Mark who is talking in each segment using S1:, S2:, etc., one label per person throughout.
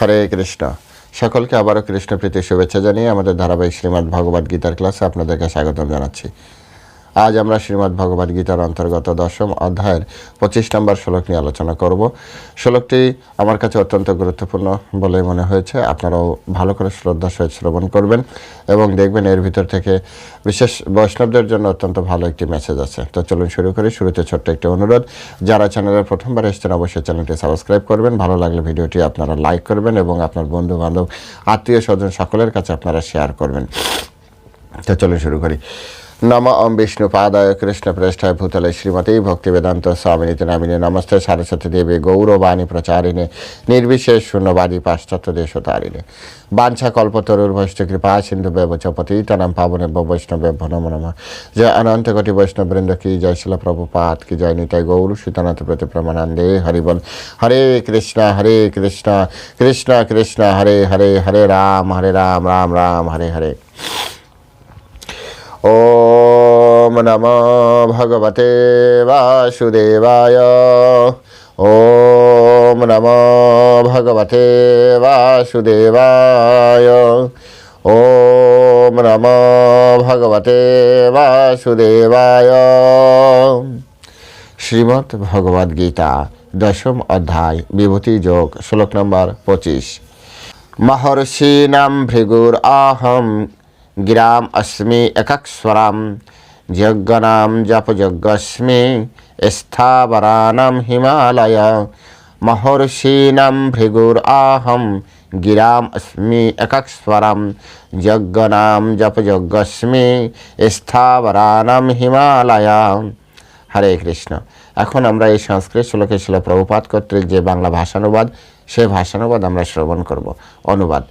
S1: হরে কৃষ্ণ সকলকে আবারও প্রীতি শুভেচ্ছা জানিয়ে আমাদের ধারাবাহিক শ্রীমদ্ ভগবদ্ গীতার ক্লাসে আপনাদেরকে স্বাগতম জানাচ্ছি আজ আমরা শ্রীমদ্ ভগবদ্ গীতার অন্তর্গত দশম অধ্যায়ের পঁচিশ নম্বর শ্লোক নিয়ে আলোচনা করব শ্লোকটি আমার কাছে অত্যন্ত গুরুত্বপূর্ণ বলে মনে হয়েছে আপনারাও ভালো করে শ্রদ্ধা সহিত শ্রবণ করবেন এবং দেখবেন এর ভিতর থেকে বিশেষ বৈষ্ণবদের জন্য অত্যন্ত ভালো একটি মেসেজ আছে তো চলুন শুরু করি শুরুতে ছোট্ট একটি অনুরোধ যারা চ্যানেলের প্রথমবার এসছেন অবশ্যই চ্যানেলটি সাবস্ক্রাইব করবেন ভালো লাগলে ভিডিওটি আপনারা লাইক করবেন এবং আপনার বন্ধু বান্ধব আত্মীয় স্বজন সকলের কাছে আপনারা শেয়ার করবেন তো চলুন শুরু করি নম অম বিষ্ণু পাদায় কৃষ্ণ প্রেষ্ঠায় ভূতলে শ্রীমতী ভক্তিবেদান্ত বেদান্ত নামিনে নমস্তে সরস্বতী দেবী গৌরবাণী প্রচারিণে নির্বিশেষ শূন্যবাদী পাশ্চাত্য দেশ তারিণে বাঞ্ছা কল্পতরুর ভৈষ্ঠ কৃপা সিন্ধু ব্যবচপতি পতিতনাম পাবনে বৈষ্ণবে নম নম জয় অনন্ত কটি বৈষ্ণববৃন্দ কি জয় শিল প্রভু পাত কি জয় নিতাই গৌর সীতানাথ প্রতি প্রমানন্দে হরিবল হরে কৃষ্ণ হরে কৃষ্ণ কৃষ্ণ কৃষ্ণ হরে হরে হরে রাম হরে রাম রাম রাম হরে হরে ॐ नमो भगवते वासुदेवाय ॐ नमो भगवते वासुदेवाय ॐ नमो ভগবতে বাসুদেবায় শ্রীমৎ ভগবদ গীতা দশম অধ্যায় বিভূতি যোগ শ্লোক নম্বর পঁচিশ মহর্ষি নাম ভৃগুর আহম গিরাম অস্মি একক্সরাম যজ্ঞনাম জপযজ্ঞস্মি স্থাবরানাম হিমালয় মহর্ষীণাম ভৃগুর আহম গিরাম অস্মি একক্সরাম যজ্ঞনাম জপযজ্ঞস্মি স্থাবরানাম হিমালয় হরে কৃষ্ণ এখন আমরা এই সংস্কৃত শ্লোকে শিল প্রভুপাত কর্তৃক যে বাংলা ভাষানুবাদ সেই ভাষানুবাদ আমরা শ্রবণ করব অনুবাদ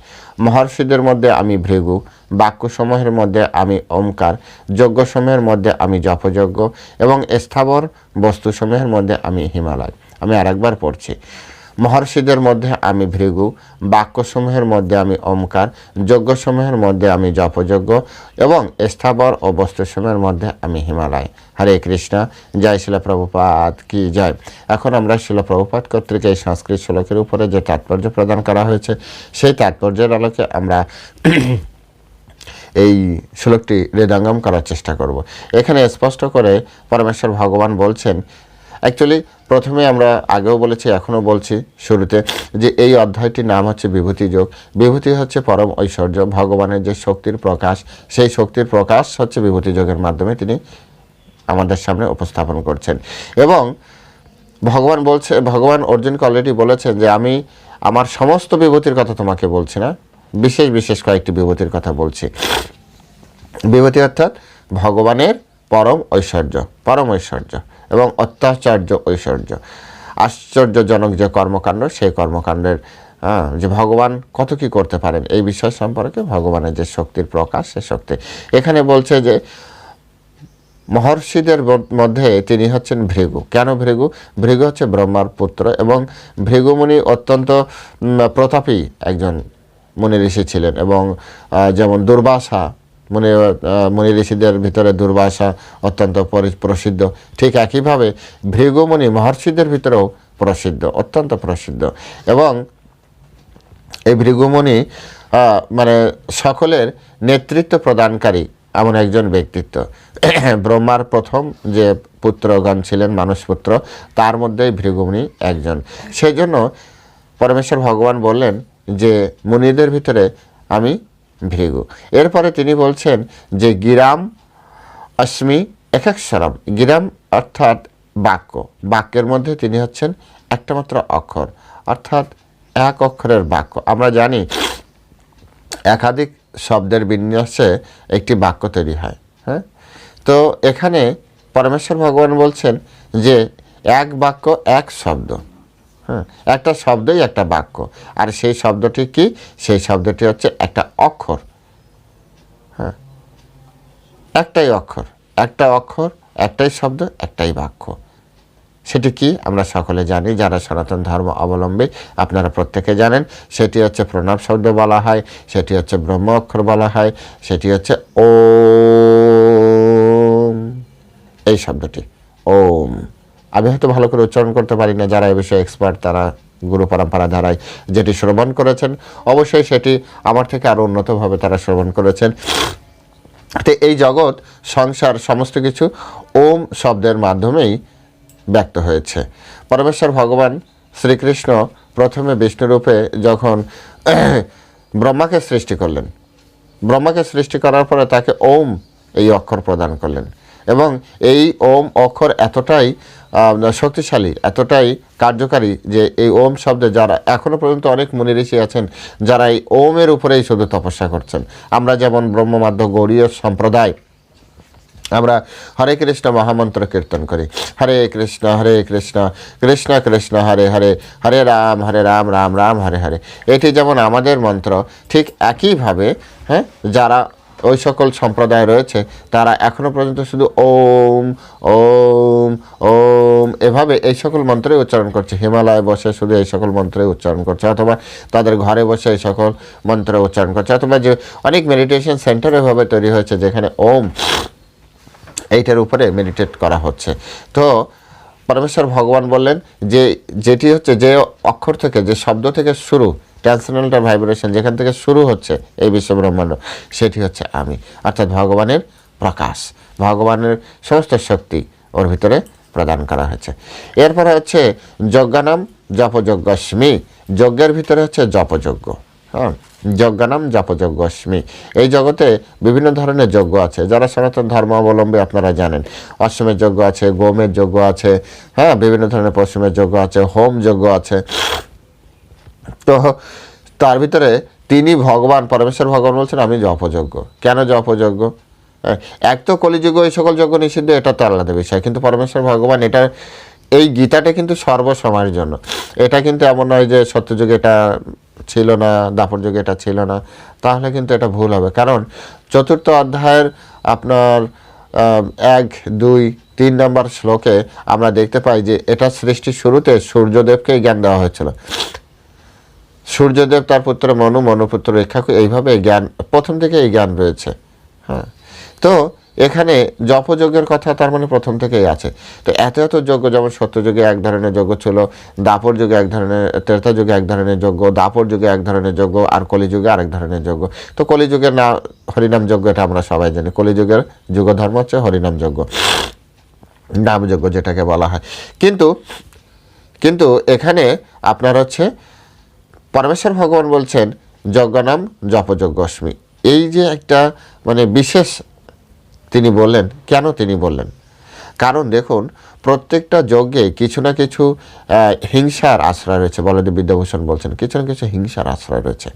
S1: মহর্ষিদের মধ্যে আমি ভৃগু বাক্যসমূহের মধ্যে আমি ওমকার যজ্ঞসমূহের মধ্যে আমি জপযজ্ঞ এবং স্থাবর বস্তুসমূহের মধ্যে আমি হিমালয় আমি আরেকবার পড়ছি মহর্ষিদের মধ্যে আমি ভৃগু বাক্যসমূহের মধ্যে আমি অমকার যজ্ঞসমূহের মধ্যে আমি জপযজ্ঞ এবং স্থাবর ও বস্তুসমূহের মধ্যে আমি হিমালয় হরে কৃষ্ণ জয় শিলা প্রভুপাত কি জয় এখন আমরা শিলা প্রভুপাত কর্তৃক এই সংস্কৃত শ্লোকের উপরে যে তাৎপর্য প্রদান করা হয়েছে সেই তাৎপর্যের আলোকে আমরা এই শ্লোকটি হৃদাঙ্গম করার চেষ্টা করব এখানে স্পষ্ট করে পরমেশ্বর ভগবান বলছেন অ্যাকচুয়ালি প্রথমে আমরা আগেও বলেছি এখনও বলছি শুরুতে যে এই অধ্যায়টির নাম হচ্ছে বিভূতি যোগ বিভূতি হচ্ছে পরম ঐশ্বর্য ভগবানের যে শক্তির প্রকাশ সেই শক্তির প্রকাশ হচ্ছে বিভূতি যোগের মাধ্যমে তিনি আমাদের সামনে উপস্থাপন করছেন এবং ভগবান বলছে ভগবান অর্জুনকে অলরেডি বলেছেন যে আমি আমার সমস্ত বিভূতির কথা তোমাকে বলছি না বিশেষ বিশেষ কয়েকটি বিভূতির কথা বলছি বিভূতি অর্থাৎ ভগবানের পরম ঐশ্বর্য পরম ঐশ্বর্য এবং অত্যাচার্য ঐশ্বর্য আশ্চর্যজনক যে কর্মকাণ্ড সেই কর্মকাণ্ডের হ্যাঁ, যে ভগবান কত কি করতে পারেন এই বিষয় সম্পর্কে ভগবানের যে শক্তির প্রকাশ সে শক্তি এখানে বলছে যে মহর্ষিদের মধ্যে তিনি হচ্ছেন ভৃগু কেন ভৃগু ভৃগু হচ্ছে ব্রহ্মার পুত্র এবং ভৃগুমুনি অত্যন্ত প্রতাপী একজন মুনি ঋষি ছিলেন এবং যেমন দুর্বাসা মুনি মুনি ঋষিদের ভিতরে দুর্বাসা অত্যন্ত প্রসিদ্ধ ঠিক একইভাবে ভৃগুমণি মহর্ষিদের ভিতরেও প্রসিদ্ধ অত্যন্ত প্রসিদ্ধ এবং এই ভৃগুমণি মানে সকলের নেতৃত্ব প্রদানকারী এমন একজন ব্যক্তিত্ব ব্রহ্মার প্রথম যে পুত্রগণ ছিলেন মানুষ পুত্র তার মধ্যেই ভৃগুমণি একজন সেই জন্য পরমেশ্বর ভগবান বললেন যে মুনিদের ভিতরে আমি ভৃগু এরপরে তিনি বলছেন যে গিরাম অশ্মি একাক্ষরম গিরাম অর্থাৎ বাক্য বাক্যের মধ্যে তিনি হচ্ছেন একটা মাত্র অক্ষর অর্থাৎ এক অক্ষরের বাক্য আমরা জানি একাধিক শব্দের বিন্যাসে একটি বাক্য তৈরি হয় হ্যাঁ তো এখানে পরমেশ্বর ভগবান বলছেন যে এক বাক্য এক শব্দ হ্যাঁ একটা শব্দই একটা বাক্য আর সেই শব্দটি কি সেই শব্দটি হচ্ছে একটা অক্ষর হ্যাঁ একটাই অক্ষর একটা অক্ষর একটাই শব্দ একটাই বাক্য সেটি কি আমরা সকলে জানি যারা সনাতন ধর্ম অবলম্বী আপনারা প্রত্যেকে জানেন সেটি হচ্ছে প্রণব শব্দ বলা হয় সেটি হচ্ছে ব্রহ্ম অক্ষর বলা হয় সেটি হচ্ছে ও এই শব্দটি ওম আমি হয়তো ভালো করে উচ্চারণ করতে পারি না যারা এ বিষয়ে এক্সপার্ট তারা গুরু পরম্পরা ধারায় যেটি শ্রবণ করেছেন অবশ্যই সেটি আমার থেকে আরও উন্নতভাবে তারা শ্রবণ করেছেন তো এই জগৎ সংসার সমস্ত কিছু ওম শব্দের মাধ্যমেই ব্যক্ত হয়েছে পরমেশ্বর ভগবান শ্রীকৃষ্ণ প্রথমে বিষ্ণুরূপে যখন ব্রহ্মাকে সৃষ্টি করলেন ব্রহ্মাকে সৃষ্টি করার পরে তাকে ওম এই অক্ষর প্রদান করলেন এবং এই ওম অক্ষর এতটাই শক্তিশালী এতটাই কার্যকারী যে এই ওম শব্দে যারা এখনও পর্যন্ত অনেক মুনি ঋষি আছেন যারা এই ওমের উপরেই শুধু তপস্যা করছেন আমরা যেমন ব্রহ্মমাধ্য গৌরীয় সম্প্রদায় আমরা হরে কৃষ্ণ মহামন্ত্র কীর্তন করি হরে কৃষ্ণ হরে কৃষ্ণ কৃষ্ণ কৃষ্ণ হরে হরে হরে রাম হরে রাম রাম রাম হরে হরে এটি যেমন আমাদের মন্ত্র ঠিক একইভাবে হ্যাঁ যারা ওই সকল সম্প্রদায় রয়েছে তারা এখনও পর্যন্ত শুধু ওম ওম ওম এভাবে এই সকল মন্ত্রে উচ্চারণ করছে হিমালয়ে বসে শুধু এই সকল মন্ত্রে উচ্চারণ করছে অথবা তাদের ঘরে বসে এই সকল মন্ত্র উচ্চারণ করছে অথবা যে অনেক মেডিটেশন সেন্টার এভাবে তৈরি হয়েছে যেখানে ওম এইটার উপরে মেডিটেট করা হচ্ছে তো পরমেশ্বর ভগবান বললেন যে যেটি হচ্ছে যে অক্ষর থেকে যে শব্দ থেকে শুরু ট্রান্সেন্ডেন্টাল ভাইব্রেশন যেখান থেকে শুরু হচ্ছে এই বিশ্বব্রহ্মাণ্ড সেটি হচ্ছে আমি অর্থাৎ ভগবানের প্রকাশ ভগবানের সমস্ত শক্তি ওর ভিতরে প্রদান করা হয়েছে এরপরে হচ্ছে যজ্ঞানাম জপযজ্ঞস্মি যজ্ঞের ভিতরে হচ্ছে জপযজ্ঞ হ্যাঁ যজ্ঞানাম জপযজ্ঞস্মি এই জগতে বিভিন্ন ধরনের যজ্ঞ আছে যারা সনাতন ধর্মাবলম্বী আপনারা জানেন অশ্বমের যজ্ঞ আছে গোমের যজ্ঞ আছে হ্যাঁ বিভিন্ন ধরনের পশ্চিমের যজ্ঞ আছে হোম যজ্ঞ আছে তো তার ভিতরে তিনি ভগবান পরমেশ্বর ভগবান বলছেন আমি জপযোগ্য কেন জপযোগ্য হ্যাঁ, এক তো কলিযুগ এই সকল যজ্ঞ নিষিদ্ধ এটা তো আলাদা বিষয় কিন্তু পরমেশ্বর ভগবান এটা এই গীতাটা কিন্তু সর্বসময়ের জন্য এটা কিন্তু এমন নয় যে সত্যযুগে এটা ছিল না দাপর যুগে এটা ছিল না তাহলে কিন্তু এটা ভুল হবে কারণ চতুর্থ অধ্যায়ের আপনার এক দুই তিন নম্বর শ্লোকে আমরা দেখতে পাই যে এটা সৃষ্টির শুরুতে সূর্যদেবকেই জ্ঞান দেওয়া হয়েছিল সূর্যদেব তার পুত্র মনু মনুপুত্র রেখা এইভাবে জ্ঞান প্রথম থেকে এই জ্ঞান রয়েছে হ্যাঁ তো এখানে জপযোগের কথা তার মানে প্রথম থেকেই আছে তো এত এত যজ্ঞ যেমন সত্যযুগে এক ধরনের যজ্ঞ ছিল দাপর যুগে এক ধরনের ত্রেতা যুগে এক ধরনের যজ্ঞ দাপর যুগে এক ধরনের যজ্ঞ আর কলিযুগে আরেক ধরনের যজ্ঞ তো কলিযুগের না হরিনাম যজ্ঞ এটা আমরা সবাই জানি কলিযুগের যুগধর্ম হচ্ছে হরিনাম যজ্ঞ নামযজ্ঞ যেটাকে বলা হয় কিন্তু কিন্তু এখানে আপনার হচ্ছে পরমেশ্বর ভগবান বলছেন যজ্ঞনাম জপযজ্ঞস্মি এই যে একটা মানে বিশেষ তিনি বললেন কেন তিনি বললেন কারণ দেখুন প্রত্যেকটা যজ্ঞে কিছু না কিছু হিংসার আশ্রয় রয়েছে বলদেব বিদ্যাভূষণ বলছেন কিছু না কিছু হিংসার আশ্রয় রয়েছে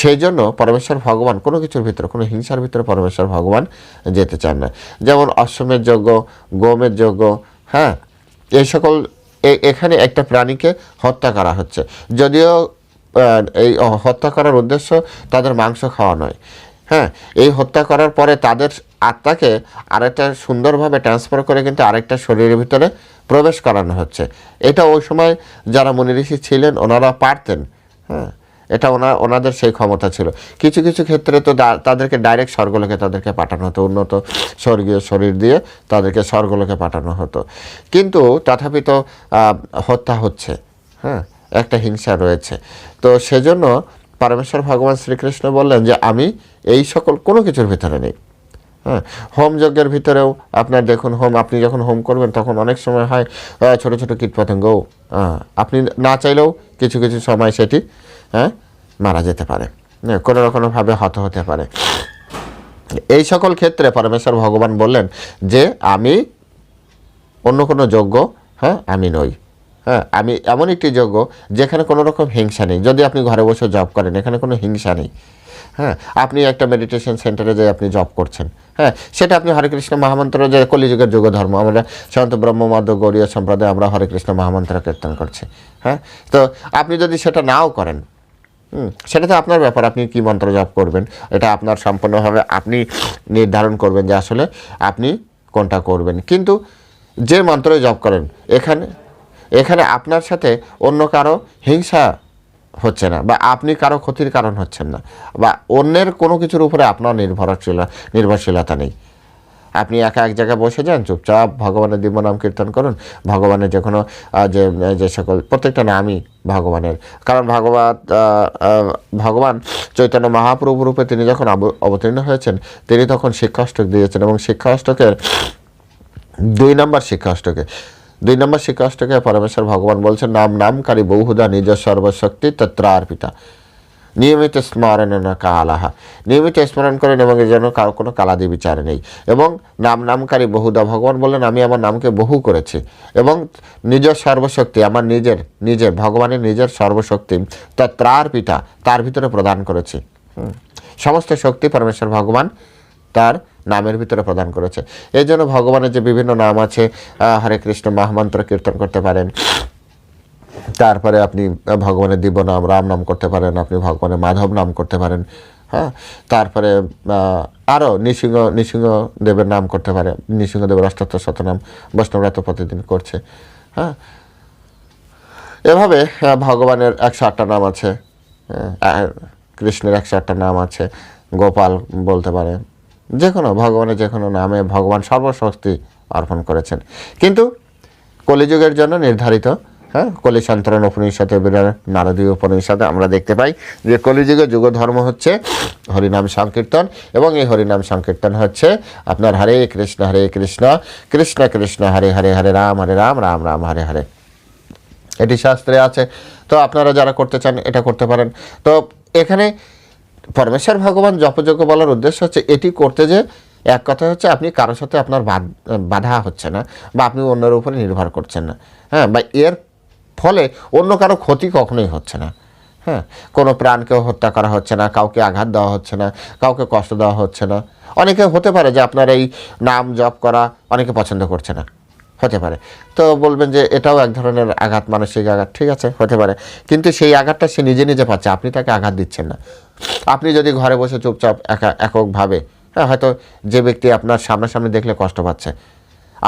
S1: সেই জন্য পরমেশ্বর ভগবান কোনো কিছুর ভিতরে কোনো হিংসার ভিতরে পরমেশ্বর ভগবান যেতে চান না যেমন অশ্বমের যজ্ঞ গোমের যজ্ঞ হ্যাঁ এই সকল এখানে একটা প্রাণীকে হত্যা করা হচ্ছে যদিও এই হত্যা করার উদ্দেশ্য তাদের মাংস খাওয়া নয় হ্যাঁ এই হত্যা করার পরে তাদের আত্মাকে আরেকটা সুন্দরভাবে ট্রান্সফার করে কিন্তু আরেকটা শরীরের ভিতরে প্রবেশ করানো হচ্ছে এটা ওই সময় যারা মনিঋষি ছিলেন ওনারা পারতেন হ্যাঁ এটা ওনা ওনাদের সেই ক্ষমতা ছিল কিছু কিছু ক্ষেত্রে তো তাদেরকে ডাইরেক্ট স্বর্গলোকে তাদেরকে পাঠানো হতো উন্নত স্বর্গীয় শরীর দিয়ে তাদেরকে স্বর্গলোকে পাঠানো হতো কিন্তু তথাপি তো হত্যা হচ্ছে হ্যাঁ একটা হিংসা রয়েছে তো সেজন্য পরমেশ্বর ভগবান শ্রীকৃষ্ণ বললেন যে আমি এই সকল কোনো কিছুর ভিতরে নেই হ্যাঁ হোম যজ্ঞের ভিতরেও আপনার দেখুন হোম আপনি যখন হোম করবেন তখন অনেক সময় হয় ছোট ছোট কীটপতঙ্গও আপনি না চাইলেও কিছু কিছু সময় সেটি হ্যাঁ মারা যেতে পারে হ্যাঁ, কোনো রকমভাবে হত হতে পারে এই সকল ক্ষেত্রে পরমেশ্বর ভগবান বললেন যে আমি অন্য কোনো যোগ্য হ্যাঁ আমি নই হ্যাঁ আমি এমন একটি যোগ্য যেখানে কোনো রকম হিংসা নেই যদি আপনি ঘরে বসে জব করেন এখানে কোনো হিংসা নেই হ্যাঁ আপনি একটা মেডিটেশন সেন্টারে যে আপনি জব করছেন হ্যাঁ সেটা আপনি হরে কৃষ্ণ মহামন্ত্র যে কলিযুগের যুগ ধর্ম আমরা সন্ত ব্রহ্মমাদ্য গৌরীয় সম্প্রদায় আমরা হরে কৃষ্ণ মহামন্ত্র কীর্তন করছি হ্যাঁ তো আপনি যদি সেটা নাও করেন হুম সেটা তো আপনার ব্যাপার আপনি কী মন্ত্র জপ করবেন এটা আপনার সম্পূর্ণভাবে আপনি নির্ধারণ করবেন যে আসলে আপনি কোনটা করবেন কিন্তু যে মন্ত্র জপ করেন এখানে এখানে আপনার সাথে অন্য কারো হিংসা হচ্ছে না বা আপনি কারো ক্ষতির কারণ হচ্ছেন না বা অন্যের কোনো কিছুর উপরে আপনার নির্ভরশীল নির্ভরশীলতা নেই আপনি একা এক জায়গায় বসে যান চুপচাপ ভগবানের দিব্য নাম কীর্তন করুন ভগবানের যে কোনো যে যে সকল প্রত্যেকটা নামই ভগবানের কারণ ভগবত ভগবান চৈতন্য মহাপ্রভু রূপে তিনি যখন অবতীর্ণ হয়েছেন তিনি তখন শিক্ষাষ্টক দিয়েছেন এবং শিক্ষাষ্টকের দুই নম্বর শিক্ষাষ্টকে দুই নম্বর শিক্ষাষ্টকে পরমেশ্বর ভগবান বলছেন নাম নামকারী বহুদা নিজ সর্বশক্তি তত্রার্পিতা নিয়মিত স্মরণ কালাহা নিয়মিত স্মরণ করেন এবং এর জন্য কারো কোনো কালাদি বিচার নেই এবং নাম নামকারী বহুদা ভগবান বললেন আমি আমার নামকে বহু করেছি এবং নিজের সর্বশক্তি আমার নিজের নিজের ভগবানের নিজের সর্বশক্তি তা ত্রার পিতা তার ভিতরে প্রদান করেছি সমস্ত শক্তি পরমেশ্বর ভগবান তার নামের ভিতরে প্রদান করেছে এই জন্য ভগবানের যে বিভিন্ন নাম আছে হরে কৃষ্ণ মহামন্ত্র কীর্তন করতে পারেন তারপরে আপনি ভগবানের দিব্য নাম রাম নাম করতে পারেন আপনি ভগবানের মাধব নাম করতে পারেন হ্যাঁ তারপরে আরও নৃসিংহ নৃসিংহ দেবের নাম করতে পারে নৃসিংহ দেবের অষ্টাত্তর শতনাম বৈষ্ণবরা তো প্রতিদিন করছে হ্যাঁ এভাবে ভগবানের একশো আটটা নাম আছে কৃষ্ণের একশো আটটা নাম আছে গোপাল বলতে পারে যে কোনো ভগবানের যে কোনো নামে ভগবান সর্বশক্তি অর্পণ করেছেন কিন্তু কলিযুগের জন্য নির্ধারিত হ্যাঁ কলি সান্তরণ উপনিষদে নারদীয় উপনিষদে আমরা দেখতে পাই যে কলিযুগে যুগ ধর্ম হচ্ছে হরিনাম সংকীর্তন এবং এই হরিনাম সংকীর্তন হচ্ছে আপনার হরে কৃষ্ণ হরে কৃষ্ণ কৃষ্ণ কৃষ্ণ হরে হরে হরে রাম হরে রাম রাম রাম হরে হরে এটি শাস্ত্রে আছে তো আপনারা যারা করতে চান এটা করতে পারেন তো এখানে পরমেশ্বর ভগবান জপযজ্ঞ বলার উদ্দেশ্য হচ্ছে এটি করতে যে এক কথা হচ্ছে আপনি কারোর সাথে আপনার বাধা হচ্ছে না বা আপনি অন্যের উপরে নির্ভর করছেন না হ্যাঁ বা এর ফলে অন্য কারো ক্ষতি কখনোই হচ্ছে না হ্যাঁ কোনো প্রাণকেও হত্যা করা হচ্ছে না কাউকে আঘাত দেওয়া হচ্ছে না কাউকে কষ্ট দেওয়া হচ্ছে না অনেকে হতে পারে যে আপনার এই নাম জপ করা অনেকে পছন্দ করছে না হতে পারে তো বলবেন যে এটাও এক ধরনের আঘাত মানসিক আঘাত ঠিক আছে হতে পারে কিন্তু সেই আঘাতটা সে নিজে নিজে পাচ্ছে আপনি তাকে আঘাত দিচ্ছেন না আপনি যদি ঘরে বসে চুপচাপ একা এককভাবে হ্যাঁ হয়তো যে ব্যক্তি আপনার সামনাসামনি দেখলে কষ্ট পাচ্ছে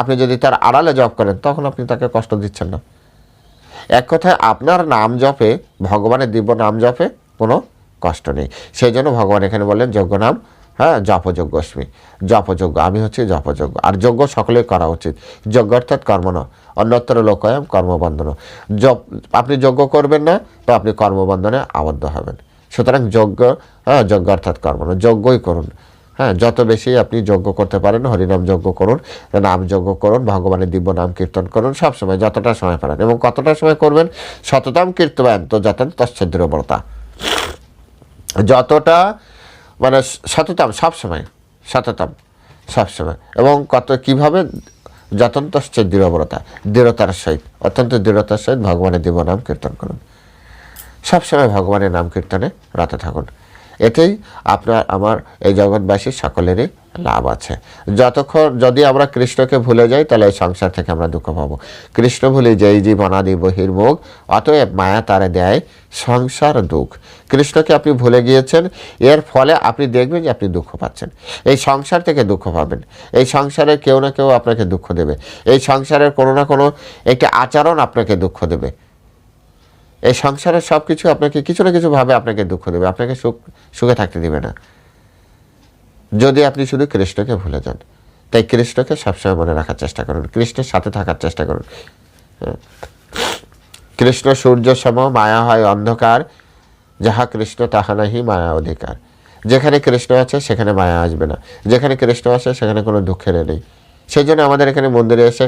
S1: আপনি যদি তার আড়ালে জব করেন তখন আপনি তাকে কষ্ট দিচ্ছেন না এক কথায় আপনার নাম জপে ভগবানের দিব্য নাম জপে কোনো কষ্ট নেই সেই জন্য ভগবান এখানে বললেন যজ্ঞ নাম হ্যাঁ জপযজ্ঞস্মি জপযজ্ঞ আমি হচ্ছে জপযজ্ঞ আর যজ্ঞ সকলে করা উচিত যজ্ঞ অর্থাৎ কর্ম না অন্যত্র লোকয়াম কর্মবন্ধন জপ আপনি যজ্ঞ করবেন না তো আপনি কর্মবন্ধনে আবদ্ধ হবেন সুতরাং যজ্ঞ হ্যাঁ যজ্ঞ অর্থাৎ কর্ম যজ্ঞই করুন হ্যাঁ যত বেশি আপনি যজ্ঞ করতে পারেন হরিনাম যজ্ঞ করুন নাম যজ্ঞ করুন ভগবানের দিব্য নাম কীর্তন করুন সবসময় যতটা সময় পারেন এবং কতটা সময় করবেন কীর্তন তো যতন তচ্ছদ্রবতা যতটা মানে সততাম সবসময় সততাম সবসময় এবং কত কিভাবে যতন্তশ্চ দৃঢ়বরতা দৃঢ়তার সহিত অত্যন্ত দৃঢ়তার সহিত ভগবানের দিব্য নাম কীর্তন করুন সবসময় ভগবানের নাম কীর্তনে রাতে থাকুন এতেই আপনার আমার এই জগৎবাসীর সকলেরই লাভ আছে যতক্ষণ যদি আমরা কৃষ্ণকে ভুলে যাই তাহলে এই সংসার থেকে আমরা দুঃখ পাবো কৃষ্ণ ভুলে যেই জীবনাদি বহির্মুখ অতএব মায়া তারা দেয় সংসার দুঃখ কৃষ্ণকে আপনি ভুলে গিয়েছেন এর ফলে আপনি দেখবেন যে আপনি দুঃখ পাচ্ছেন এই সংসার থেকে দুঃখ পাবেন এই সংসারে কেউ না কেউ আপনাকে দুঃখ দেবে এই সংসারের কোনো না কোনো একটি আচরণ আপনাকে দুঃখ দেবে এই সংসারের সব কিছু আপনাকে কিছু না কিছুভাবে আপনাকে দুঃখ দেবে আপনাকে সুখ সুখে থাকতে দেবে না যদি আপনি শুধু কৃষ্ণকে ভুলে যান তাই কৃষ্ণকে সবসময় মনে রাখার চেষ্টা করুন কৃষ্ণের সাথে থাকার চেষ্টা করুন কৃষ্ণ সূর্য সম মায়া হয় অন্ধকার যাহা কৃষ্ণ তাহা নাহি মায়া অধিকার যেখানে কৃষ্ণ আছে সেখানে মায়া আসবে না যেখানে কৃষ্ণ আছে সেখানে কোনো দুঃখের নেই সেই জন্য আমাদের এখানে মন্দিরে এসে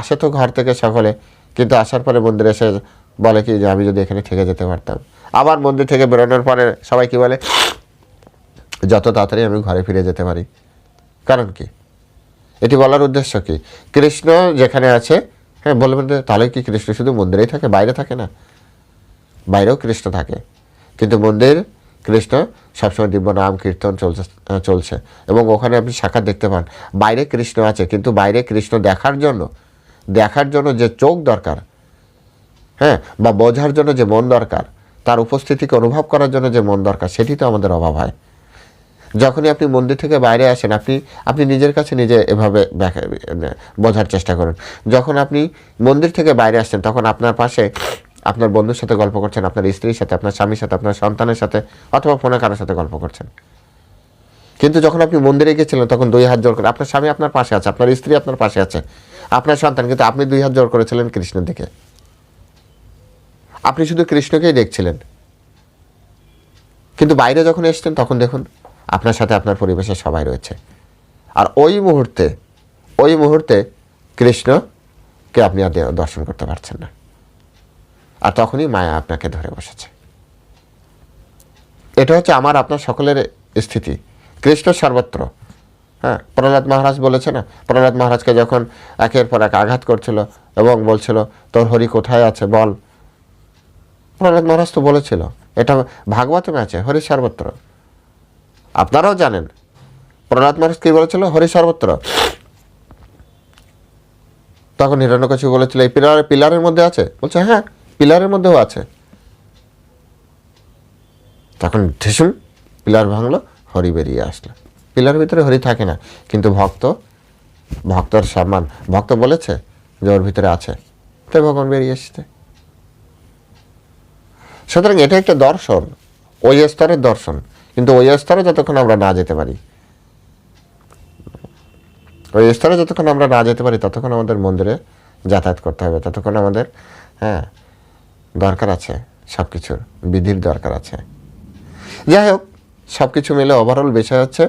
S1: আসে তো ঘর থেকে সকলে কিন্তু আসার পরে মন্দিরে এসে বলে কি যে আমি যদি এখানে থেকে যেতে পারতাম আবার মন্দির থেকে বেরোনোর পরে সবাই কি বলে যত তাড়াতাড়ি আমি ঘরে ফিরে যেতে পারি কারণ কি এটি বলার উদ্দেশ্য কি কৃষ্ণ যেখানে আছে হ্যাঁ বলবেন তাহলে কি কৃষ্ণ শুধু মন্দিরেই থাকে বাইরে থাকে না বাইরেও কৃষ্ণ থাকে কিন্তু মন্দির কৃষ্ণ সবসময় দিব্য নাম কীর্তন চলছে চলছে এবং ওখানে আপনি সাক্ষাৎ দেখতে পান বাইরে কৃষ্ণ আছে কিন্তু বাইরে কৃষ্ণ দেখার জন্য দেখার জন্য যে চোখ দরকার হ্যাঁ বা বোঝার জন্য যে মন দরকার তার উপস্থিতিকে অনুভব করার জন্য যে মন দরকার সেটি তো আমাদের অভাব হয় যখনই আপনি মন্দির থেকে বাইরে আসেন আপনি আপনি নিজের কাছে নিজে এভাবে বোঝার চেষ্টা করুন যখন আপনি মন্দির থেকে বাইরে আসছেন তখন আপনার পাশে আপনার বন্ধুর সাথে গল্প করছেন আপনার স্ত্রীর সাথে আপনার স্বামীর সাথে আপনার সন্তানের সাথে অথবা ফোনে কারোর সাথে গল্প করছেন কিন্তু যখন আপনি মন্দিরে গিয়েছিলেন তখন দুই হাত জোর করে আপনার স্বামী আপনার পাশে আছে আপনার স্ত্রী আপনার পাশে আছে আপনার সন্তান কিন্তু আপনি দুই হাত জোর করেছিলেন কৃষ্ণের দিকে আপনি শুধু কৃষ্ণকেই দেখছিলেন কিন্তু বাইরে যখন এসছেন তখন দেখুন আপনার সাথে আপনার পরিবেশে সবাই রয়েছে আর ওই মুহূর্তে ওই মুহূর্তে কৃষ্ণকে আপনি আর দর্শন করতে পারছেন না আর তখনই মায়া আপনাকে ধরে বসেছে এটা হচ্ছে আমার আপনার সকলের স্থিতি কৃষ্ণ সর্বত্র হ্যাঁ প্রহ্লাদ মহারাজ বলেছে না প্রহ্লাদ মহারাজকে যখন একের পর এক আঘাত করছিল এবং বলছিল তোর হরি কোথায় আছে বল প্রহ্লাদ মহারাজ তো বলেছিল এটা ভাগবতমে আছে হরি সর্বত্র আপনারাও জানেন প্রহ্লাদ মহারাজ কি বলেছিল হরি সর্বত্র তখন হিরণ্যকশি বলেছিল এই পিলার পিলারের মধ্যে আছে বলছে হ্যাঁ পিলারের মধ্যেও আছে তখন ঢেসুম পিলার ভাঙলো হরি বেরিয়ে আসলো পিলার ভিতরে হরি থাকে না কিন্তু ভক্ত ভক্তর সম্মান ভক্ত বলেছে যে ওর ভিতরে আছে তাই ভগবান বেরিয়ে এসছে সুতরাং এটা একটা দর্শন ওই স্তরের দর্শন কিন্তু ওই স্তরে যতক্ষণ আমরা না যেতে পারি ওই স্তরে যতক্ষণ আমরা না যেতে পারি ততক্ষণ আমাদের মন্দিরে যাতায়াত করতে হবে ততক্ষণ আমাদের হ্যাঁ দরকার আছে সব কিছুর বিধির দরকার আছে যাই হোক সব কিছু মিলে ওভারঅল বিষয় হচ্ছে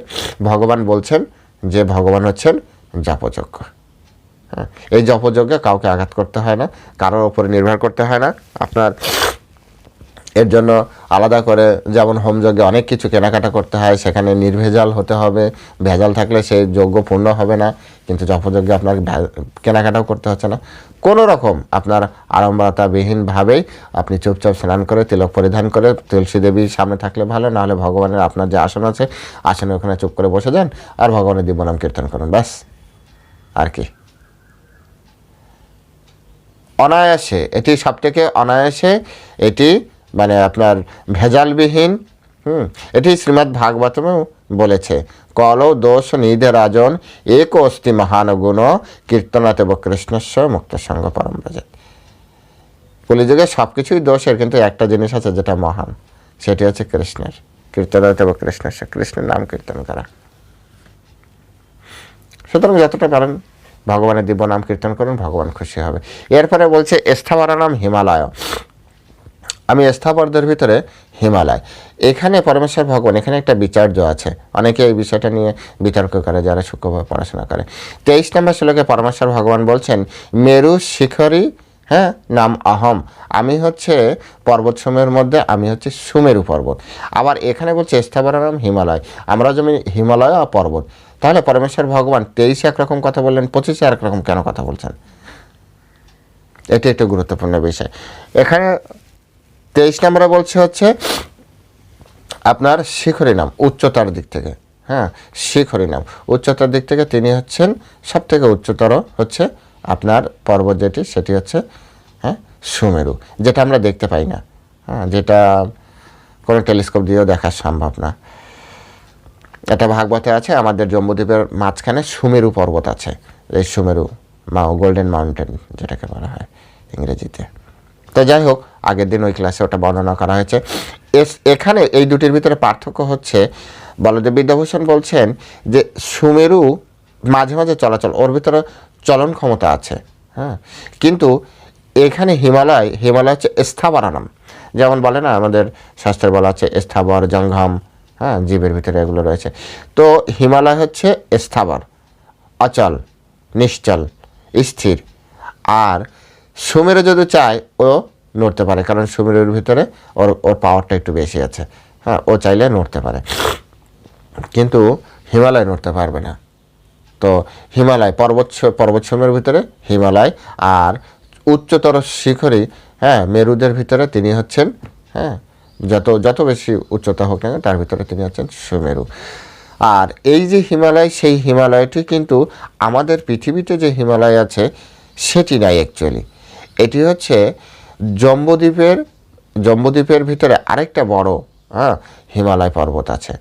S1: ভগবান বলছেন যে ভগবান হচ্ছেন জাপযজ্ঞ হ্যাঁ এই জপযজ্ঞে কাউকে আঘাত করতে হয় না কারোর ওপরে নির্ভর করতে হয় না আপনার এর জন্য আলাদা করে যেমন হোমযজ্ঞে অনেক কিছু কেনাকাটা করতে হয় সেখানে নির্ভেজাল হতে হবে ভেজাল থাকলে সেই যোগ্য পূর্ণ হবে না কিন্তু জপযজ্ঞে আপনার কেনাকাটাও করতে হচ্ছে না কোনো রকম আপনার আড়ম্বরতাবিহীনভাবেই আপনি চুপচাপ স্নান করে তিলক পরিধান করে তুলসী দেবী সামনে থাকলে ভালো নাহলে ভগবানের আপনার যে আসন আছে আসনে ওখানে চুপ করে বসে যান আর ভগবানের দিব্যনাম কীর্তন করুন ব্যাস আর কি অনায়াসে এটি সবথেকে অনায়াসে এটি মানে আপনার ভেজালবিহীন হুম এটি শ্রীমৎ ভাগবতমেও বলেছে কল দোষ নিধে রাজন এক অস্তি মহান গুণ কীর্তনাতেব কৃষ্ণস্ব মুক্ত সঙ্গ পরম কলিযুগে সব কিছুই দোষের কিন্তু একটা জিনিস আছে যেটা মহান সেটি হচ্ছে কৃষ্ণের কীর্তনাতেব কৃষ্ণস্ব কৃষ্ণের নাম কীর্তন করা সুতরাং যতটা পারেন ভগবানের দিব্য নাম কীর্তন করুন ভগবান খুশি হবে এরপরে বলছে স্থাবরানাম হিমালয় আমি স্থাপরদের ভিতরে হিমালয় এখানে পরমেশ্বর ভগবান এখানে একটা বিচার্য আছে অনেকে এই বিষয়টা নিয়ে বিতর্ক করে যারা সূক্ষ্মভাবে পড়াশোনা করে তেইশ নম্বর শ্লোকে পরমেশ্বর ভগবান বলছেন মেরু শিখরী হ্যাঁ নাম আহম আমি হচ্ছে পর্বত সময়ের মধ্যে আমি হচ্ছে সুমেরু পর্বত আবার এখানে বলছে নাম হিমালয় আমরা যেমন হিমালয় আর পর্বত তাহলে পরমেশ্বর ভগবান তেইশে একরকম কথা বললেন পঁচিশে একরকম কেন কথা বলছেন এটি একটি গুরুত্বপূর্ণ বিষয় এখানে তেইশ নম্বরে বলছে হচ্ছে আপনার শিখরি নাম উচ্চতার দিক থেকে হ্যাঁ শিখরি নাম উচ্চতার দিক থেকে তিনি হচ্ছেন সব থেকে উচ্চতর হচ্ছে আপনার পর্বত যেটি সেটি হচ্ছে হ্যাঁ সুমেরু যেটা আমরা দেখতে পাই না হ্যাঁ যেটা কোনো টেলিস্কোপ দিয়েও দেখা সম্ভব না এটা ভাগবতে আছে আমাদের জম্মুদ্বীপের মাঝখানে সুমেরু পর্বত আছে এই সুমেরু মা গোল্ডেন মাউন্টেন যেটাকে বলা হয় ইংরেজিতে তো যাই হোক আগের দিন ওই ক্লাসে ওটা বর্ণনা করা হয়েছে এস এখানে এই দুটির ভিতরে পার্থক্য হচ্ছে বলদেব বিদ্যাভূষণ বলছেন যে সুমেরু মাঝে মাঝে চলাচল ওর ভিতরে চলন ক্ষমতা আছে হ্যাঁ কিন্তু এখানে হিমালয় হিমালয় হচ্ছে স্থাবরানাম যেমন বলে না আমাদের শাস্ত্রে বলা আছে স্থাবর জঙ্ঘম হ্যাঁ জীবের ভিতরে এগুলো রয়েছে তো হিমালয় হচ্ছে স্থাবর অচল নিশ্চল স্থির আর সুমেরও যদি চায় ও নড়তে পারে কারণ সুমেরুর ভিতরে ওর ওর পাওয়ারটা একটু বেশি আছে হ্যাঁ ও চাইলে নড়তে পারে কিন্তু হিমালয় নড়তে পারবে না তো হিমালয় পর্বত পর্বতসমূহের ভিতরে হিমালয় আর উচ্চতর শিখরে হ্যাঁ মেরুদের ভিতরে তিনি হচ্ছেন হ্যাঁ যত যত বেশি উচ্চতা হোক না তার ভিতরে তিনি হচ্ছেন সুমেরু আর এই যে হিমালয় সেই হিমালয়টি কিন্তু আমাদের পৃথিবীতে যে হিমালয় আছে সেটি নাই অ্যাকচুয়ালি এটি হচ্ছে জম্বদ্বীপের জম্বদ্বীপের ভিতরে আরেকটা বড় হ্যাঁ হিমালয় পর্বত আছে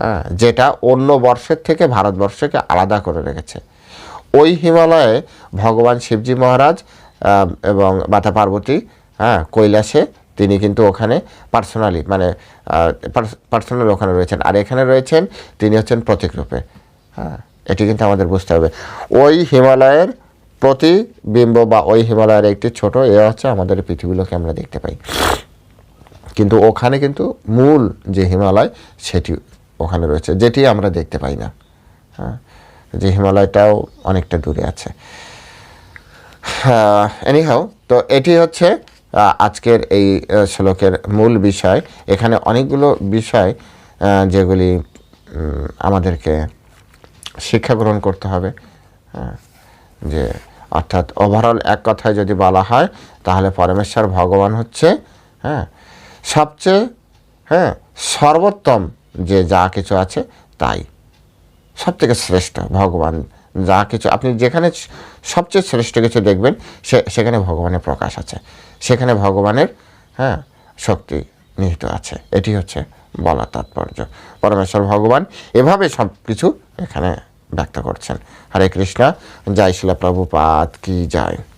S1: হ্যাঁ যেটা অন্য বর্ষের থেকে ভারতবর্ষকে আলাদা করে রেখেছে ওই হিমালয়ে ভগবান শিবজি মহারাজ এবং মাতা পার্বতী হ্যাঁ কৈলাসে তিনি কিন্তু ওখানে পার্সোনালি মানে পার্সোনালি ওখানে রয়েছেন আর এখানে রয়েছেন তিনি হচ্ছেন প্রতীকরূপে হ্যাঁ এটি কিন্তু আমাদের বুঝতে হবে ওই হিমালয়ের প্রতিবিম্ব বা ওই হিমালয়ের একটি ছোট এ হচ্ছে আমাদের পৃথিবীগুলোকে আমরা দেখতে পাই কিন্তু ওখানে কিন্তু মূল যে হিমালয় সেটি ওখানে রয়েছে যেটি আমরা দেখতে পাই না হ্যাঁ যে হিমালয়টাও অনেকটা দূরে আছে এনিহাও হ্যাঁ, তো এটি হচ্ছে আজকের এই শ্লোকের মূল বিষয় এখানে অনেকগুলো বিষয় যেগুলি আমাদেরকে শিক্ষা গ্রহণ করতে হবে হ্যাঁ যে অর্থাৎ ওভারঅল এক কথায় যদি বলা হয় তাহলে পরমেশ্বর ভগবান হচ্ছে হ্যাঁ সবচেয়ে হ্যাঁ সর্বোত্তম যে যা কিছু আছে তাই সবথেকে শ্রেষ্ঠ ভগবান যা কিছু আপনি যেখানে সবচেয়ে শ্রেষ্ঠ কিছু দেখবেন সে সেখানে ভগবানের প্রকাশ আছে সেখানে ভগবানের হ্যাঁ শক্তি নিহিত আছে এটি হচ্ছে বলা তাৎপর্য পরমেশ্বর ভগবান এভাবে সব কিছু এখানে ব্যক্ত করছেন হরে কৃষ্ণ জয় শিলা প্রভুপাত কি জয়